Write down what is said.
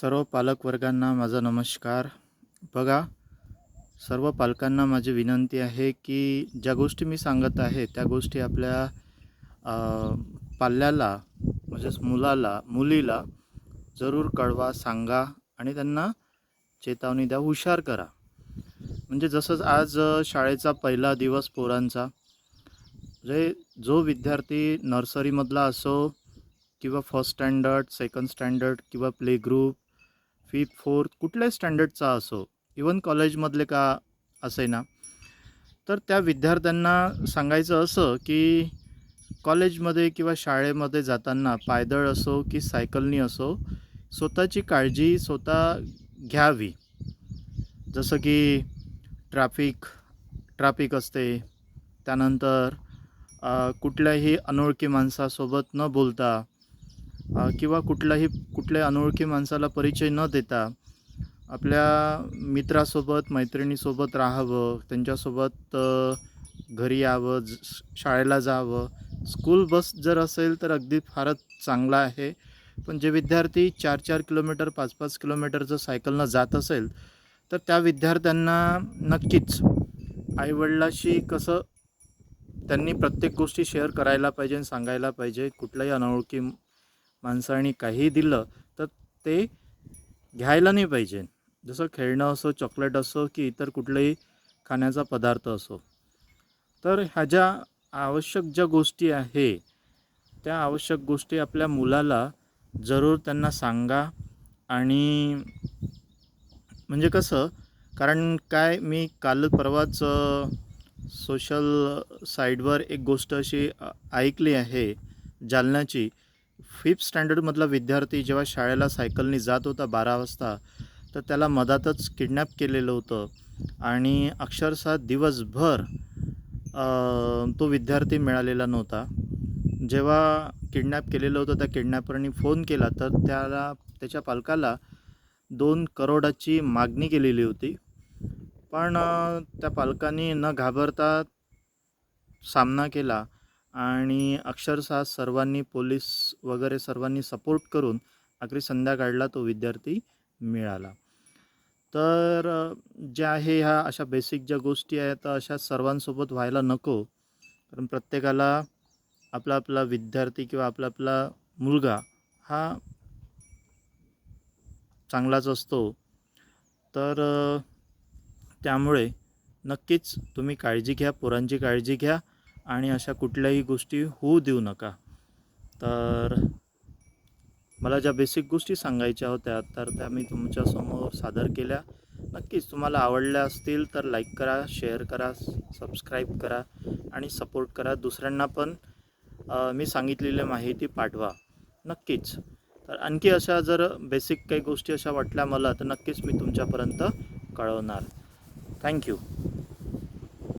सर्व पालकवर्गांना माझा नमस्कार. बघा सर्व पालकांना माझी विनंती आहे की ज्या गोष्टी मी सांगत आहे त्या गोष्टी आपल्या पाल्याला म्हणजेच मुलाला मुलीला जरूर कळवा सांगा आणि त्यांना चेतावणी द्या हुशार करा. म्हणजे जसंच आज शाळेचा पहिला दिवस पोरांचा म्हणजे जो विद्यार्थी नर्सरीमधला असो किंवा फर्स्ट स्टँडर्ड सेकंड स्टँडर्ड किंवा प्ले ग्रुप फिफ्थ फोर्थ कुठल्याही स्टँडर्डचा असो इवन कॉलेजमधले का असे ना तर त्या विद्यार्थ्यांना सांगायचं असं की कॉलेजमध्ये किंवा शाळेमध्ये जाताना पायदळ असो की सायकलनी असो स्वतःची काळजी स्वतः घ्यावी. जसं की ट्रॅफिक ट्रॅफिक असते. त्यानंतर कुठल्याही अनोळखी माणसासोबत न बोलता किंवा कुठलाही कुठल्याही अनोळखी माणसाला परिचय न देता आपल्या मित्रासोबत मैत्रिणीसोबत राहावं त्यांच्यासोबत घरी यावं ज- शाळेला जावं. स्कूल बस जर असेल तर अगदी फारच चांगला आहे. पण जे विद्यार्थी चार चार किलोमीटर पाच पाच किलोमीटर जर सायकलनं जात असेल तर त्या विद्यार्थ्यांना नक्कीच आईवडिलाशी कसं त्यांनी प्रत्येक गोष्टी शेअर करायला पाहिजे आणि सांगायला पाहिजे. कुठल्याही अनोळखी माणसाने काही दिलं तर ते घ्यायला नाही पाहिजे. जसं खेळणं असो चॉकलेट असो की इतर कुठलाही खाण्याचा पदार्थ असो. तर ह्या ज्या आवश्यक ज्या गोष्टी आहे त्या आवश्यक गोष्टी आपल्या मुलाला जरूर त्यांना सांगा आणि म्हणजे कसं कारण काय मी काल परवाच सोशल साईडवर एक गोष्ट अशी ऐकली आहे जालन्याची. फिफ्थ स्टँडर्डमधला विद्यार्थी जेव्हा शाळेला सायकलनी जात होता बारा वाजता तर त्याला मधातच किडनॅप केलेलं होतं. आणि अक्षरशः दिवसभर तो विद्यार्थी मिळालेला नव्हता. जेव्हा किडनॅप केलेलं होतं त्या किडनॅपरनी फोन केला तर त्याला त्याच्या पालकाला दोन करोडाची मागणी केलेली होती. पण त्या पालकांनी न घाबरता सामना केला. आणि अक्षरशः सर्वांनी पोलीस वगैरे सर्वांनी सपोर्ट करून आखरी संध्याकाळला तो विद्यार्थी मिळाला. तर जे ज्या आहे ह्या अशा बेसिक ज्या गोष्टी आहेत अशा सर्वांसोबत व्हायला नको. कारण प्रत्येकाला आपला आपला विद्यार्थी किंवा आपला आपला मुलगा हा चांगलाच असतो. तर त्यामुळे नक्कीच तुम्ही काळजी घ्या पोरांची काळजी घ्या. आणि अशा कुठल्याही गोष्टी होऊ देऊ नका. तर मला ज्या बेसिक गोष्टी सांगायच्या होत्या तर त्या मी तुमच्यासमोर सादर केल्या. नक्कीच तुम्हाला आवडल्या असतील तर लाईक करा शेअर करा सबस्क्राईब करा आणि सपोर्ट करा. दुसऱ्यांना पण मी सांगितलेली माहिती पाठवा. नक्कीच. तर आणखी अशा जर बेसिक काही गोष्टी अशा वाटल्या मला तर नक्कीच मी तुमच्यापर्यंत कळवणार. थँक्यू